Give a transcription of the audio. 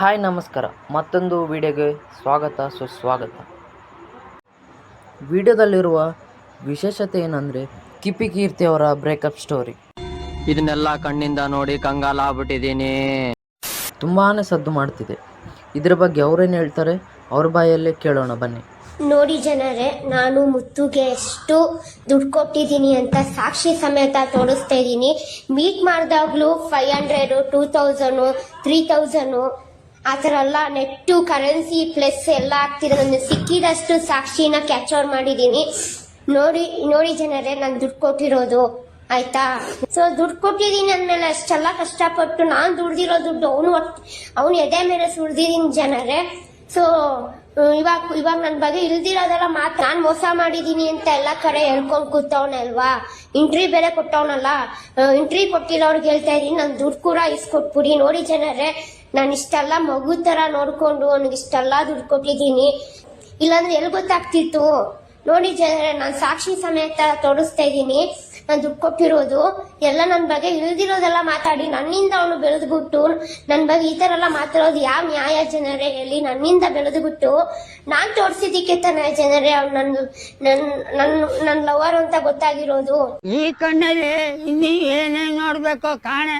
Hi ನಮಸ್ಕಾರ. ಮತ್ತೊಂದು ವಿಡಿಯೋಗೆ ಸ್ವಾಗತ ಸುಸ್ವಾಗತ. ವಿಡಿಯೋದಲ್ಲಿರುವ ವಿಶೇಷತೆ ಏನಂದರೆ ಕಿಪಿ ಕೀರ್ತಿ ಅವರ ಬ್ರೇಕಪ್ ಸ್ಟೋರಿ ಇದನ್ನೆಲ್ಲ ಕಣ್ಣಿಂದ ನೋಡಿ ಕಂಗಾಲ ಆಗ್ಬಿಟ್ಟಿದೀನಿ ತುಂಬಾ ಸದ್ದು ಮಾಡ್ತಿದೆ. ಇದ್ರ ಬಗ್ಗೆ ಅವರೇನು ಹೇಳ್ತಾರೆ? ಅವ್ರ ಬಾಯಲ್ಲೇ ಕೇಳೋಣ ಬನ್ನಿ. ನೋಡಿ ಜನರೇ ನಾನು ಮುತ್ತುಗೆ ಎಷ್ಟು ದುಡ್ಡು ಕೊಟ್ಟಿದ್ದೀನಿ ಅಂತ ಸಾಕ್ಷಿ ಸಮೇತ ತೋರಿಸ್ತಾ ಇದ್ದೀನಿ. Meet ಮಾಡಿದಾಗ್ಲೂ five hundred two thousand three thousand ಆ ಥರ ಎಲ್ಲ ನೆಟ್ಟು ಕರೆನ್ಸಿ ಪ್ಲಸ್ ಎಲ್ಲ ಆಗ್ತಿರೋ ನನ್ನ ಸಿಕ್ಕಿದಷ್ಟು ಸಾಕ್ಷಿನ ಕ್ಯಾಪ್ಚರ್ ಮಾಡಿದ್ದೀನಿ. ನೋಡಿ ನೋಡಿ ಜನರೇ ನಾನು ದುಡ್ಡು ಕೊಟ್ಟಿರೋದು. ಆಯ್ತಾ? ಸೊ ದುಡ್ಡು ಕೊಟ್ಟಿದ್ದೀನಿ ಅಂದ್ಮೇಲೆ ಅಷ್ಟೆಲ್ಲ ಕಷ್ಟಪಟ್ಟು ನಾನು ದುಡ್ದಿರೋ ದುಡ್ಡು ಅವನು ಅವನು ಎದೆ ಮೇಲೆ ಸುರಿದಿದ್ದೀನಿ ಜನರೇ. ಸೊ ಇವಾಗ ಇವಾಗ ನನ್ನ ಬಗ್ಗೆ ಇಲ್ದಿರೋದೆಲ್ಲ ಮಾತು ನಾನು ಮೋಸ ಮಾಡಿದ್ದೀನಿ ಅಂತ ಎಲ್ಲ ಕಡೆ ಹೇಳ್ಕೊಂಡು ಕೂತವನಲ್ವಾ? ಇಂಟ್ರಿ ಬೇರೆ ಕೊಟ್ಟವನಲ್ಲ. ಇಂಟ್ರಿ ಕೊಟ್ಟಿರೋರ್ಗೆ ಹೇಳ್ತಾ ಇದ್ದೀನಿ. ನಾನು ದುಡ್ಡು ಕೂಡ ಇಸ್ಕೊಟ್ಬಿಡಿ. ನೋಡಿ ಜನರೇ, ನಾನು ಇಷ್ಟೆಲ್ಲ ಮಗು ಥರ ನೋಡ್ಕೊಂಡು ಅವ್ನಿಗೆ ಇಷ್ಟೆಲ್ಲ ದುಡ್ಡು ಕೊಟ್ಟಿದ್ದೀನಿ. ಇಲ್ಲಾಂದ್ರೆ ಎಲ್ಲಿ ಗೊತ್ತಾಗ್ತಿತ್ತು? ನೋಡಿ ಜನರೇ, ನಾನು ಸಾಕ್ಷಿ ಸಮೇತ ತೋರಿಸ್ತಾ ಇದ್ದೀನಿ. ನಾನು ದುಡ್ಡು ಕೊಟ್ಟಿರೋದು, ಎಲ್ಲ ನನ್ನ ಬಗ್ಗೆ ಇಳಿದಿರೋದೆಲ್ಲ ಮಾತಾಡಿ, ನನ್ನಿಂದ ಅವನು ಬೆಳೆದ್ಬಿಟ್ಟು ನನ್ನ ಬಗ್ಗೆ ಈ ಥರ ಎಲ್ಲ ಮಾತಾಡೋದು ಯಾವ ನ್ಯಾಯ ಜನರೇ ಹೇಳಿ, ನನ್ನಿಂದ ಬೆಳೆದ್ಬಿಟ್ಟು, ನಾನು ತೋರಿಸಿದ್ದಕ್ಕೆ ತಾನೇ ಜನರೇ ಅವ್ನು ನನ್ನ ನನ್ನ ನನ್ನ ನನ್ನ ಲವರ್ ಅಂತ ಗೊತ್ತಾಗಿರೋದು. ಈ ಕಣ್ಣಲ್ಲಿ ಇನ್ನೀ ಏನೇನ್ ನೋಡ್ಬೇಕು ಕಾಣೆ?